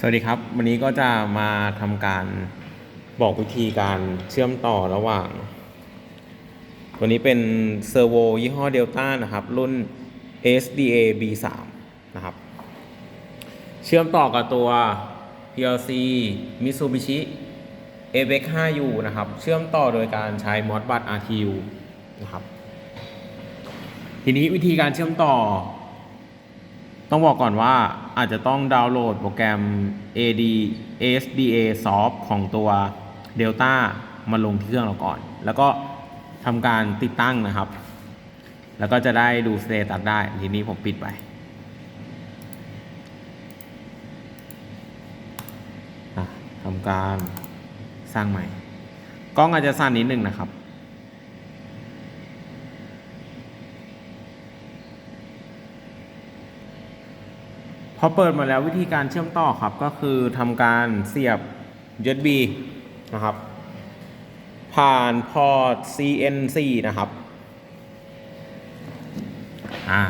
สวัสดีครับ วันนี้ก็จะมาทำการบอกวิธีการเชื่อมต่อระหว่าง ตัวนี้เป็นเซอร์โวยี่ห้อเดลต้านะครับ รุ่น SDA B3 นะครับ เชื่อมต่อกับตัว PLC Mitsubishi ABEX 5U นะครับ เชื่อมต่อโดยการใช้ Modbus RTU นะครับ ทีนี้วิธีการเชื่อมต่อ ต้องบอกก่อนว่า อาจจะต้องดาวน์โหลดโปรแกรม AD ASDA Soft ของตัว Delta มาลงที่เครื่องเราก่อน แล้วก็ทำการติดตั้งนะครับ แล้วก็จะได้ดูสเตตัสได้ ทีนี้ผมปิดไปทำการสร้างใหม่ กล้องอาจจะสั่นนิดนึงนะครับ พอเปิดมาแล้ววิธีการเชื่อมต่อครับก็คือทำการเสียบ USB นะครับ ผ่านพอร์ต CNC นะครับอ่า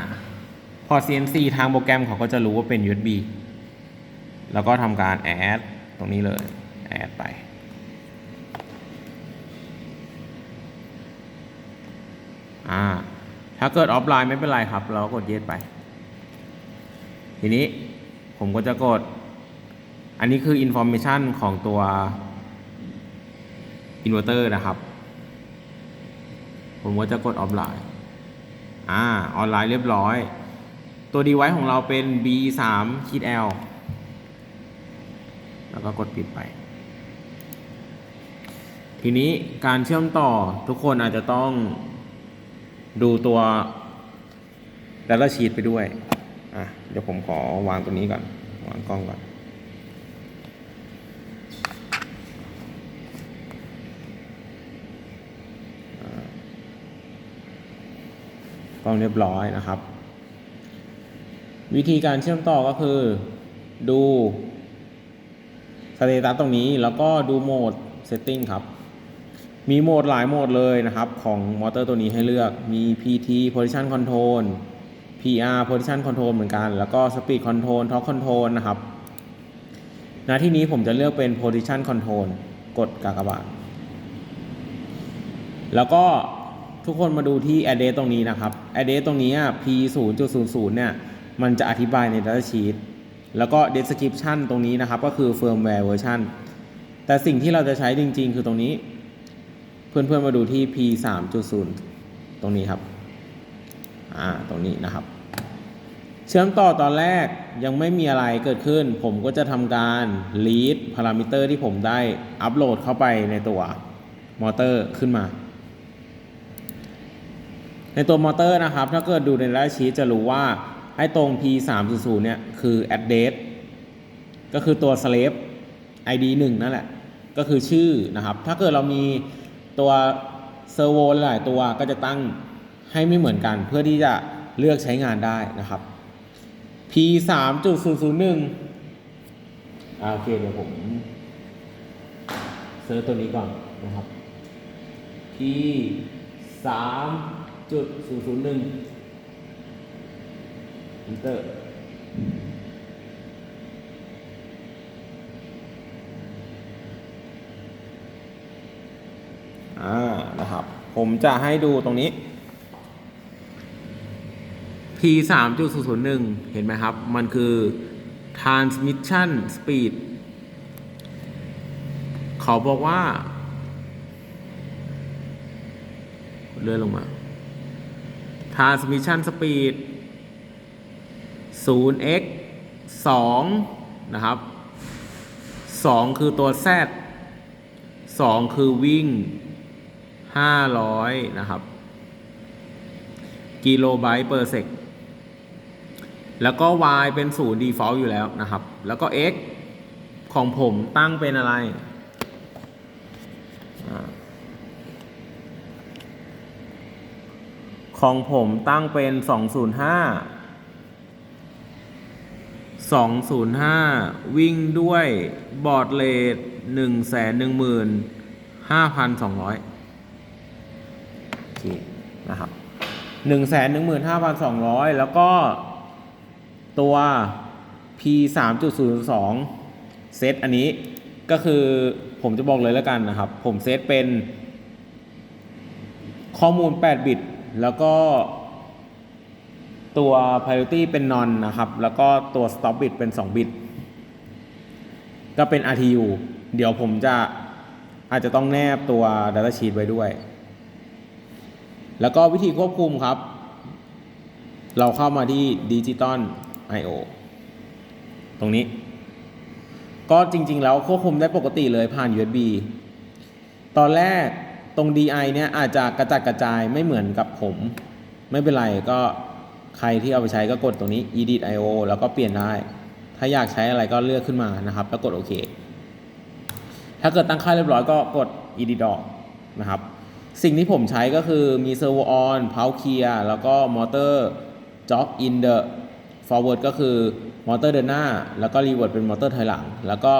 พอร์ต CNC ทางโปรแกรมเขาก็จะรู้ว่าเป็น USB แล้วก็ทำการแอดตรงนี้เลยแอดไปอ่าถ้าเกิดออฟไลน์ไม่เป็นไรครับ เราก็กดเยสไป ทีนี้ผมก็จะกด อันนี้คือ information ของตัว inverter นะครับ ผมก็จะกดออฟไลน์อ่าออนไลน์เรียบร้อย ตัว device ของเราเป็น B 3 คิด L แล้วก็กดปิดไป ทีนี้การเชื่อมต่อทุกคนอาจจะต้องดูตัว Data Sheet ไปด้วย อะเดี๋ยวผมขอวางตัวนี้ก่อน วางกล้องก่อนกล้องเรียบร้อยนะครับ วิธีการเชื่อมต่อก็คือ ดูสเตตัสตรงนี้แล้วก็ดูโหมด Setting ครับ มีโหมดหลายโหมดเลยนะครับ ของมอเตอร์ตัวนี้ให้เลือกมี PT Position Control PR Position Control เหมือนกัน แล้วก็ Speed Control Torque Control นะครับณที่นี้ผมจะเลือกเป็น Position Control กดกากบาท แล้วก็ทุกคนมาดูที่ address ตรงนี้นะครับ address ตรงนี้ p 0 0 0เนี่ย มันจะอธิบายใน data sheet แล้วก็ description ตรงนี้นะครับ ก็คือ firmware version แต่สิ่งที่เราจะใช้จริง ๆ คือตรงนี้ เพื่อนๆมาดูที่ p 3 0ตรงนี้ครับ อ่าตรงนี้นะครับ เชื่อมต่อตอนแรกยังไม่มีอะไรเกิดขึ้น ผมก็จะทำการ read parameter ที่ผมได้อัปโหลดเข้าไปในตัวมอเตอร์ขึ้นมา ในตัวมอเตอร์นะครับ ถ้าเกิดดูในรายชีตจะรู้ว่าให้ตรง p 3 0 0เนี่ยคือ address ก็คือตัว slave id 1นั่นแหละ ก็คือชื่อนะครับ ถ้าเกิดเรามีตัวเซอร์โวหลายตัวก็จะตั้ง ให้ไม่เหมือนกันเพื่อที่จะเลือกใช้งานได้นะครับ p 3 0 0 1อ่าโอเคเดี๋ยวผมเซิร์ชตัวนี้ก่อนนะครับ p 3จุดศูนย์ศูนย์หนึ่งอินเตอร์อ่านะครับ ผมจะให้ดูตรงนี้ P 3จุดศูนย์หนึ่งเห็นไหมครับ มันคือ transmission speed เขาบอกว่า เลื่อนลงมา transmission speed 0x 2 นะครับ 2 คือตัว z 2 คือวิ่ง 500 นะครับ กิโลไบต์เปอร์เซก แล้วก็ y เป็น0 default อยู่แล้วนะครับ แล้วก็ x ของผมตั้งเป็นอะไรอของผมตั้งเป็น 205 205 วิ่งด้วยบอร์ดเลท115,200 โอเค นะครับ 115,200 แล้วก็ ตัว P 3.02เซตอันนี้ก็คือผมจะบอกเลยแล้วกันนะครับ ผมเซตเป็น ข้อมูล 8 บิต แล้วก็ตัว priority เป็น non นะครับ แล้วก็ตัว stop bit เป็น 2 บิต ก็เป็น RTU เดี๋ยวผมจะอาจจะต้องแนบตัว data sheet ไว้ด้วย แล้วก็วิธีควบคุมครับ เราเข้ามาที่ Digital I/O ตรงนี้ ก็จริง ๆ แล้วควบคุมได้ปกติเลยผ่าน USB ตอนแรกตรง DI เนี่ยอาจจะกระจัดกระจายไม่เหมือนกับผม ไม่เป็นไรก็ใครที่เอาไปใช้ก็กดตรงนี้ edit IO แล้วก็เปลี่ยนได้ ถ้าอยากใช้อะไรก็เลือกขึ้นมานะครับ แล้วกดโอเค ถ้าเกิดตั้งค่าเรียบร้อยก็กด edit ออกนะครับ สิ่งที่ผมใช้ก็คือมี servo on power clear แล้วก็ motor jog in the forward ก็คือมอเตอร์เดินหน้า แล้วก็ reverse เป็นมอเตอร์ถอยหลัง แล้วก็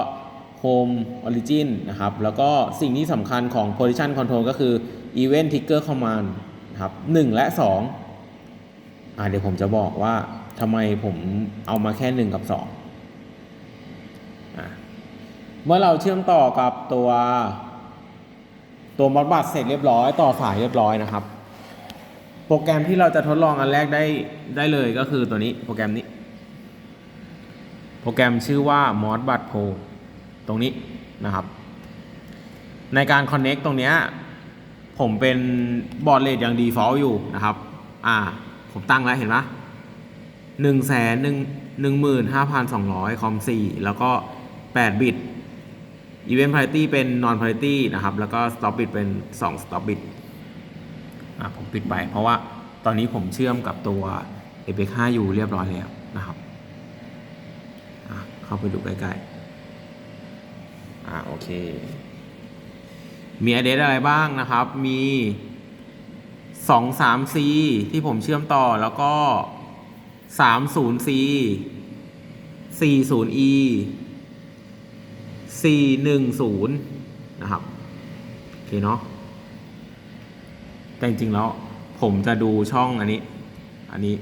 home origin นะครับ แล้วก็สิ่งที่สำคัญของ position control ก็คือ event trigger command นะครับ1และ 2อ่าเดี๋ยวผมจะบอกว่าทำไมผมเอามาแค่ 1 กับ 2อะเมื่อเราเชื่อมต่อกับตัวตัวมอดบัตเสร็จเรียบร้อย ต่อสายเรียบร้อยนะครับ โปรแกรมที่เราจะทดลองอันแรกได้ได้เลยก็คือตัวนี้โปรแกรมนี้ โปรแกรมชื่อว่า Modbus Pro ตรงนี้นะครับ ในการ Connect ตรงนี้ผมเป็นบอร์ดเลทอย่าง default อยู่นะครับ อ่า ผมตั้งแล้วเห็นปะหนึ่งแสนหนึ่งหนึ่งหมื่นห้าพันสองร้อยคอมสี่แล้วก็แปดบิต Event Parity เป็น Non Parity นะครับ แล้วก็ Stop Bit เป็น2 Stop Bit ผมปิดไป เพราะว่าตอนนี้ผมเชื่อมกับตัว Apex 5อยู่เรียบร้อยแล้วนะครับเข้าไปดูใกล้ๆอะโอเค มี address อะไรบ้างนะครับ มี 2 3 C ที่ผมเชื่อมต่อแล้วก็ 3 0 C 4 0 E 410 นะครับ โอเคเนาะ แต่จริงๆแล้วผมจะดูช่องอันนี้ อันนี้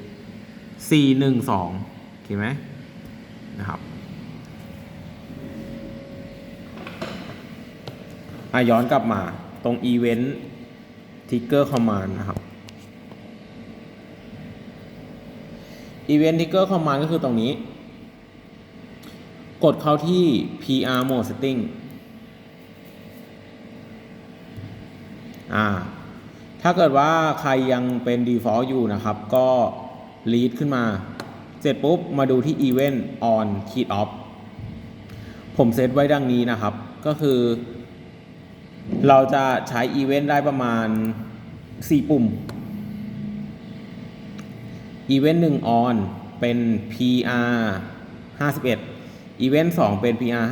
412โอเคไหมนะครับอะย้อนกลับมาตรง Event Trigger Command นะครับ Event Trigger Command ก็คือตรงนี้ กดเข้าที่ PR Mode Setting อ่า ถ้าเกิดว่าใครยังเป็น default อยู่นะครับ ก็ lead ขึ้นมา เสร็จปุ๊บ มาดูที่ event on key off ผมเซตไว้ดังนี้นะครับ ก็คือ เราจะใช้ event ได้ประมาณ 4 ปุ่ม event 1 on เป็น PR 51 event 2 เป็น PR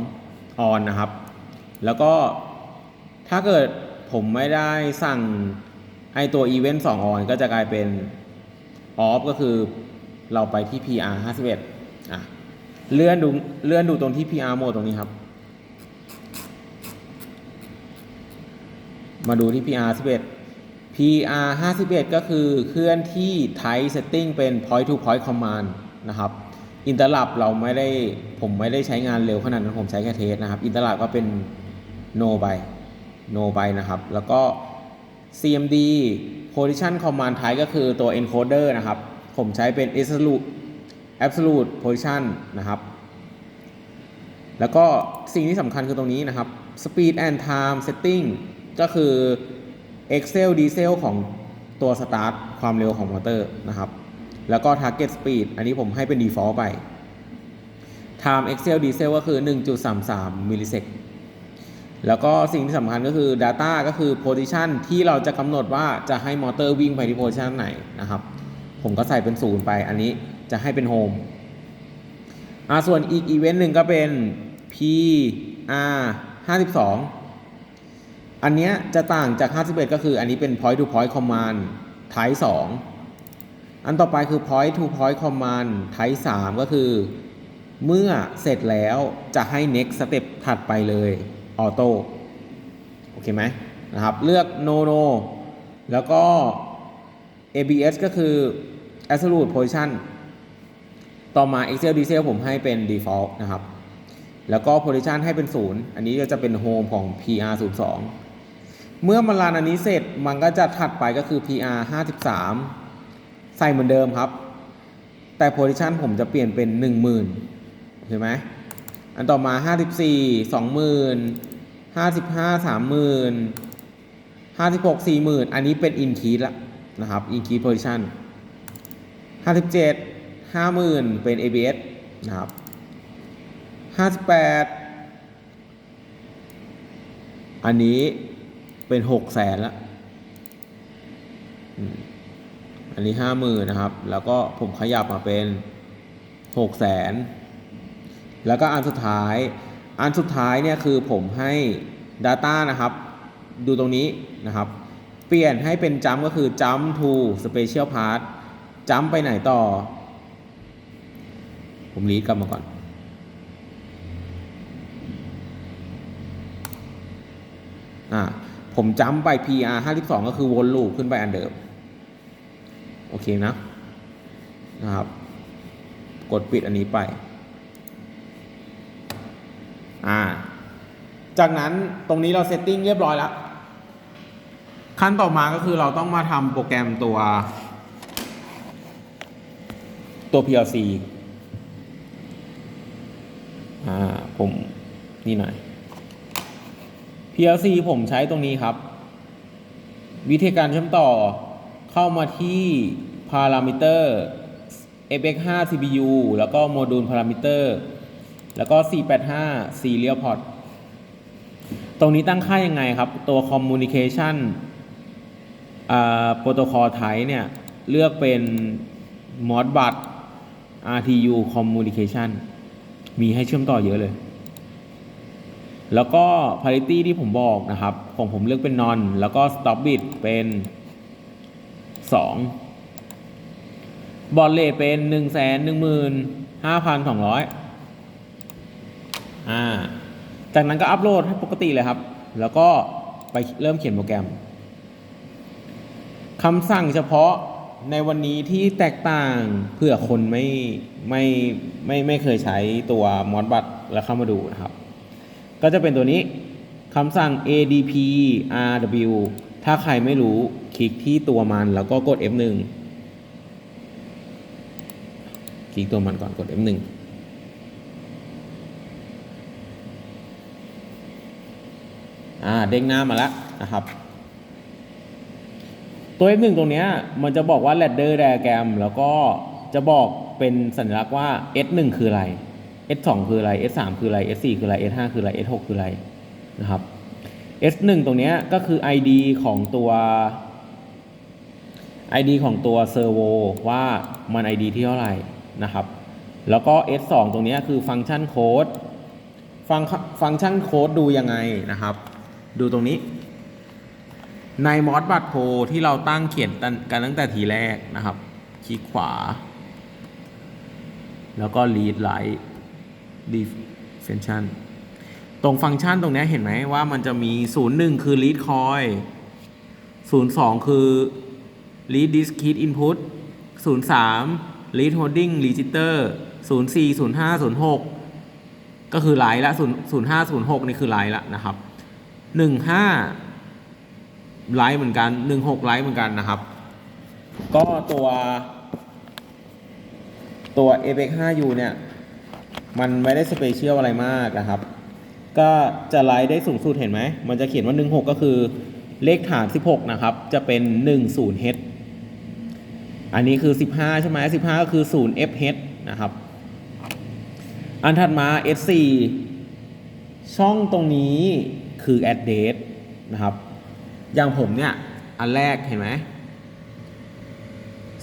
52 on นะครับ แล้วก็ถ้าเกิด ผมไม่ได้สั่งไอตัว event 2 on ก็จะกลายเป็น off ก็คือเราไปที่ PR 51อะเลื่อนดูเลื่อนดูตรงที่ PR mode ตรงนี้ครับ มาดูที่ PR 11 PR 51ก็คือเคลื่อนที่ type setting เป็น point to point command นะครับอินเตอร์ลับเราไม่ได้ผมไม่ได้ใช้งานเร็วขนาดนั้นผมใช้แค่เทสนะครับ อินเตอร์ลับก็เป็น no by no by นะครับ แล้วก็ CMD position command type ก็คือตัว encoder นะครับ ผมใช้เป็น absolute absolute position นะครับ แล้วก็สิ่งที่สำคัญคือตรงนี้นะครับ speed and time setting ก็คือ excel diesel ของตัว start ความเร็วของมอเตอร์นะครับ แล้วก็ target speed อันนี้ผมให้เป็น default ไป time excel diesel ก็คือ 1.33มิลลิเซก แล้วก็สิ่งที่สำคัญก็คือ data ก็คือ position ที่เราจะกำหนดว่าจะให้มอเตอร์วิ่งไปที่ position ไหนนะครับ ผมก็ใส่เป็นศูนย์ไปอันนี้จะให้เป็น home อ่าส่วนอีกอีเวนต์หนึ่งก็เป็น PR 52 อันเนี้ยจะต่างจาก 51 ก็คืออันนี้เป็น point to point command type 2 อันต่อไปคือ point to point command type 3 ก็คือ เมื่อเสร็จแล้วจะให้ next step ถัดไปเลย auto โอเคไหมนะครับ เลือก no no แล้วก็ ABS ก็คือ absolute position ต่อมา Excel Diesel ผมให้เป็น default นะครับ แล้วก็ position ให้เป็นศูนย์อันนี้ก็จะเป็น home ของ PR 0 2เมื่อมันรันอันนี้เสร็จมันก็จะถัดไปก็คือ PR 53 ใส่เหมือนเดิมครับ แต่ position ผมจะเปลี่ยนเป็น 10,000เห็นไหม อันต่อมา 54 20,000 55 30,000 56 40,000 อันนี้เป็น increase ละนะครับ increase position 57 50,000 เป็น ABS นะครับ 58 อันนี้เป็น 6 แสนละอันนี้ 50,000 นะครับ แล้วก็ผมขยับมาเป็น 6 แสน แล้วก็อันสุดท้าย อันสุดท้ายเนี่ยคือผมให้ Data นะครับ ดูตรงนี้นะครับ เปลี่ยนให้เป็นจัมก็คือ jump to special part จัมไปไหนต่อ ผมรีดกลับมาก่อนอ่าผมจัมไป PR 52 ก็คือวนลูปขึ้นไปอันเดิม โอเคนะ นะครับ กดปิดอันนี้ไป อ่า จากนั้นตรงนี้เราเซตติ้งเรียบร้อยแล้ว ขั้นต่อมาก็คือเราต้องมาทำโปรแกรมตัวตัว PLC อ่า ผมนี่หน่อย PLC ผมใช้ตรงนี้ครับ วิธีการเชื่อมต่อเข้ามาที่ parameter fx5 CPU แล้วก็โมดูล parameter แล้วก็ 485 serial port ตรงนี้ตั้งค่ายังไงครับ ตัว communication protocol type เนี่ย เลือกเป็น modbus RTU communication มีให้เชื่อมต่อเยอะเลย แล้วก็ parity ที่ผมบอกนะครับ ของผมเลือกเป็น non แล้วก็ stop bit เป็น 2 บอลเลทเป็น 1 1 5 2 0 0 อ่าจากนั้นก็อัปโหลดให้ปกติเลยครับ แล้วก็ไปเริ่มเขียนโปรแกรมคำสั่งเฉพาะในวันนี้ที่แตกต่างเพื่อคนไม่ไม่ไม่ไม่เคยใช้ตัวมอดบัตแล้วเข้ามาดูนะครับ ก็จะเป็นตัวนี้คำสั่ง adp rw ถ้าใครไม่รู้คลิกที่ตัวมันแล้วก็กด f1 คลิกตัวมันก่อนกด f1 อ่าเด้งหน้ามาแล้วนะครับ ตัว F1 ตรงนี้มันจะบอกว่า ladder diagram แล้วก็จะบอกเป็นสัญลักษณ์ว่า S1 คืออะไร S2 คืออะไร S3 คืออะไร S4 คืออะไร S5 คืออะไร S6 คืออะไรนะครับ S1 ตรงนี้ก็คือ ID ของตัว ID ของตัว servo ว่ามัน ID ที่เท่าไหร่นะครับ แล้วก็ S2 ตรงนี้คือฟังก์ชันโค้ดฟังฟังก์ชันโค้ดดูยังไงนะครับ ดูตรงนี้ ในมอสบัตโพที่เราตั้งเขียนกันตั้งแต่ทีแรกนะครับ คลิกขวา แล้วก็ read write definition ตรงฟังก์ชันตรงนี้เห็นไหมว่ามันจะมี 01 คือ read coil 02 คือ read discrete input 03 read holding register 04 05 06 ก็คือไลน์ละ 05 06 นี่คือไลน์ละนะครับ 15ไลท์เหมือนกัน16ไลท์เหมือนกันนะครับ ก็ตัวตัว a p e x 5 u เนี่ย มันไม่ได้สเปเชียลอะไรมากนะครับ ก็จะไลท์ได้สูงสุดเห็นไหม มันจะเขียนว่า 16 ก็คือเลขฐาน 16 นะครับ จะเป็น 10 h อันนี้คือ 15 ใช่ไหม15 ก็คือ 0 f h นะครับ อันถัดมา S4 ช่องตรงนี้ คือ address นะครับ อย่างผมเนี่ย อันแรกเห็นไหม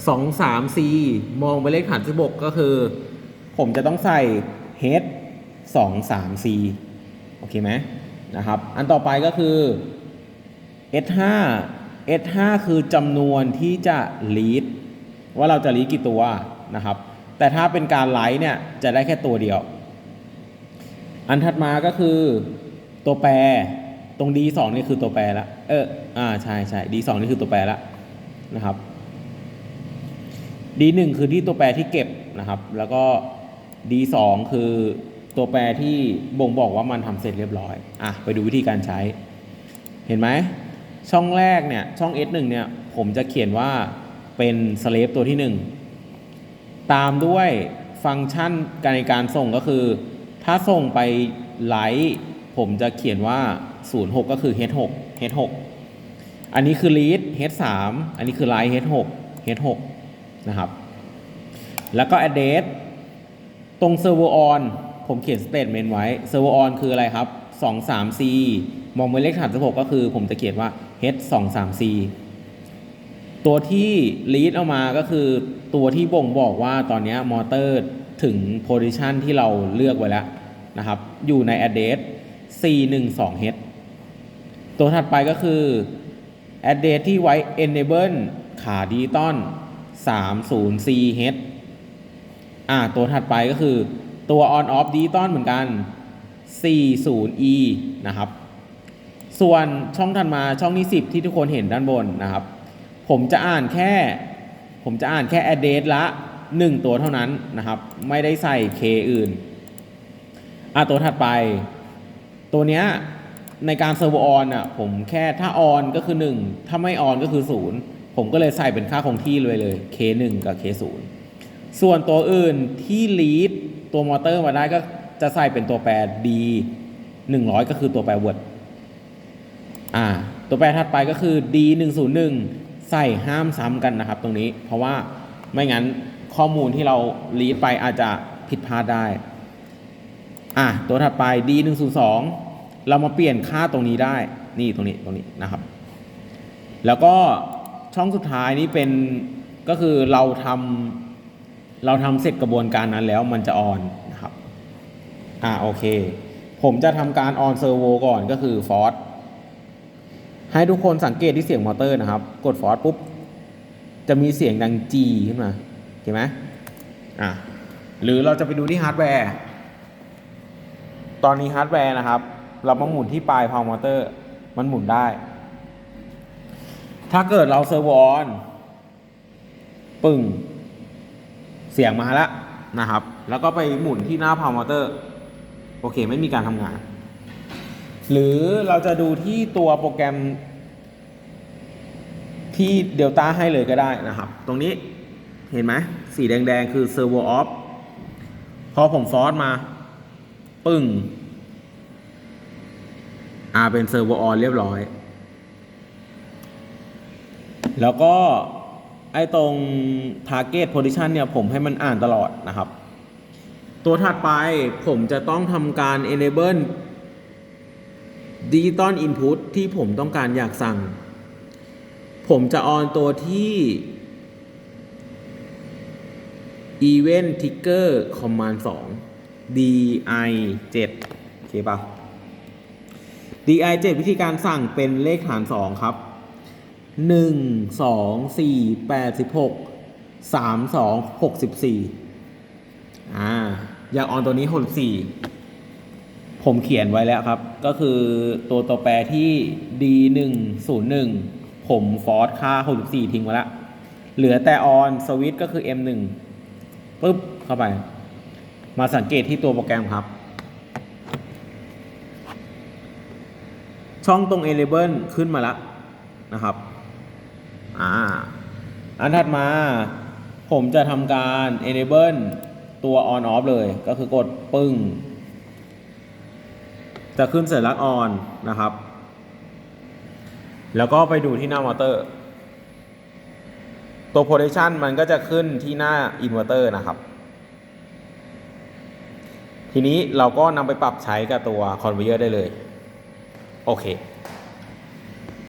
สองสาม C มองไปเลขฐานสิบกก็คือ ผมจะต้องใส่ H สองสาม C โอเคไหมนะครับ อันต่อไปก็คือ S ห้า S ห้าคือจำนวนที่จะ read ว่าเราจะ read กี่ตัวนะครับ แต่ถ้าเป็นการไลท์เนี่ย จะได้แค่ตัวเดียว อันถัดมาก็คือ ตัวแปรตรง D2 นี่คือตัวแปรละเอออ่าใช่ใช่ D2 นี่คือตัวแปรละนะครับ D1 คือที่ตัวแปรที่เก็บนะครับ แล้วก็ D2 คือตัวแปรที่บ่งบอกว่ามันทำเสร็จเรียบร้อยอะไปดูวิธีการใช้ เห็นไหมช่องแรกเนี่ยช่อง S1 เนี่ยผมจะเขียนว่าเป็น slave ตัวที่ 1 ตามด้วยฟังก์ชันการในการส่งก็คือ ถ้าส่งไปไลท์ ผมจะเขียนว่า 06 ก็คือ h6 h6 อันนี้คือ read h3 อันนี้คือ write h6 h6 นะครับ แล้วก็ address ตรง server on ผมเขียน statement ไว้ server on คืออะไรครับ 2 3 c มองไปเลขฐาน16 ก็คือผมจะเขียนว่า h 2 3 c ตัวที่ read ออกมาก็คือตัวที่บ่งบอกว่าตอนนี้มอเตอร์ถึง position ที่เราเลือกไว้แล้วนะครับ อยู่ใน address 412h ตัวถัดไปก็คือ address ที่ไว้ enable ขาดิจิตอล 30ch อ่าตัวถัดไปก็คือตัว on off digital เหมือนกัน 40e นะครับ ส่วนช่องถัดมาช่องที่ 10 ที่ทุกคนเห็นด้านบนนะครับ ผมจะอ่านแค่ ผมจะอ่านแค่ address ละ 1 ตัวเท่านั้นนะครับ ไม่ได้ใส่ k อื่น อะตัวถัดไป ตัวเนี้ยในการ server on อะผมแค่ถ้า on ก็คือ 1 ถ้าไม่ on ก็คือ 0 ผมก็เลยใส่เป็นค่าคงที่เลยเลย k 1 กับ k 0 ส่วนตัวอื่นที่ lead ตัวมอเตอร์มาได้ก็จะใส่เป็นตัวแปร d 100 ก็คือตัวแปร word อ่า ตัวแปรถัดไปก็คือ d 1 0 1 ใส่ห้ามซ้ำกันนะครับตรงนี้ เพราะว่าไม่งั้นข้อมูลที่เรา lead ไปอาจจะผิดพลาดได้ อะตัวถัดไป d 1 0 2เรามาเปลี่ยนค่าตรงนี้ได้ นี่ตรงนี้ตรงนี้นะครับ แล้วก็ช่องสุดท้ายนี้เป็นก็คือเราทำเราทำเสร็จกระบวนการนั้นแล้วมันจะออนนะครับ อ่าโอเค ผมจะทำการออนเซอร์โวก่อนก็คือฟอร์ให้ทุกคนสังเกตที่เสียงมอเตอร์นะครับ กดฟอร์ปุ๊บ จะมีเสียงดัง G ขึ้นมา เห็นไหมอะหรือเราจะไปดูที่ฮาร์ดแวร์ ตอนนี้ฮาร์ดแวร์นะครับ เรามาหมุนที่ปลายพาวมอเตอร์ มันหมุนได้ ถ้าเกิดเราเซอร์วออนปึ่ง เสียงมาแล้วนะครับ แล้วก็ไปหมุนที่หน้าพาวมอเตอร์ โอเค ไม่มีการทำงาน หรือเราจะดูที่ตัวโปรแกรมที่ Delta ให้เลยก็ได้นะครับ ตรงนี้เห็นไหมสีแดงๆ คือ Servo Off พอผมฟอสมา ปึ้งอ่าเป็น Servo On เรียบร้อย แล้วก็ไอ้ตรง Target Position เนี่ยผมให้มันอ่านตลอดนะครับ ตัวถัดไปผมจะต้องทำการ enable digital input ที่ผมต้องการอยากสั่ง ผมจะออนตัวที่ event trigger command 2 di 7โอเคปะ di 7วิธีการสั่งเป็นเลขฐาน 2 ครับ 1 2 4 8 16 3 2 64อ่าอยากออนตัวนี้ 64 ผมเขียนไว้แล้วครับ ก็คือตัวตัวแปรที่ d 1 0 1ผมฟอร์สค่า 64 ทิ้งไว้แล้ว เหลือแต่ออนสวิตก็คือ m 1ปุ๊บเข้าไป มาสังเกตที่ตัวโปรแกรมครับ ช่องตรง enable ขึ้นมาแล้วนะครับอ่าอันถัดมาผมจะทำการ enable ตัว on off เลย ก็คือกดปึ้ง จะขึ้นสัญลักษณ์ on นะครับ แล้วก็ไปดูที่หน้ามอเตอร์ ตัว position มันก็จะขึ้นที่หน้า inverter นะครับ ทีนี้เราก็นำไปปรับใช้กับตัวคอนเวอร์ได้เลย โอเค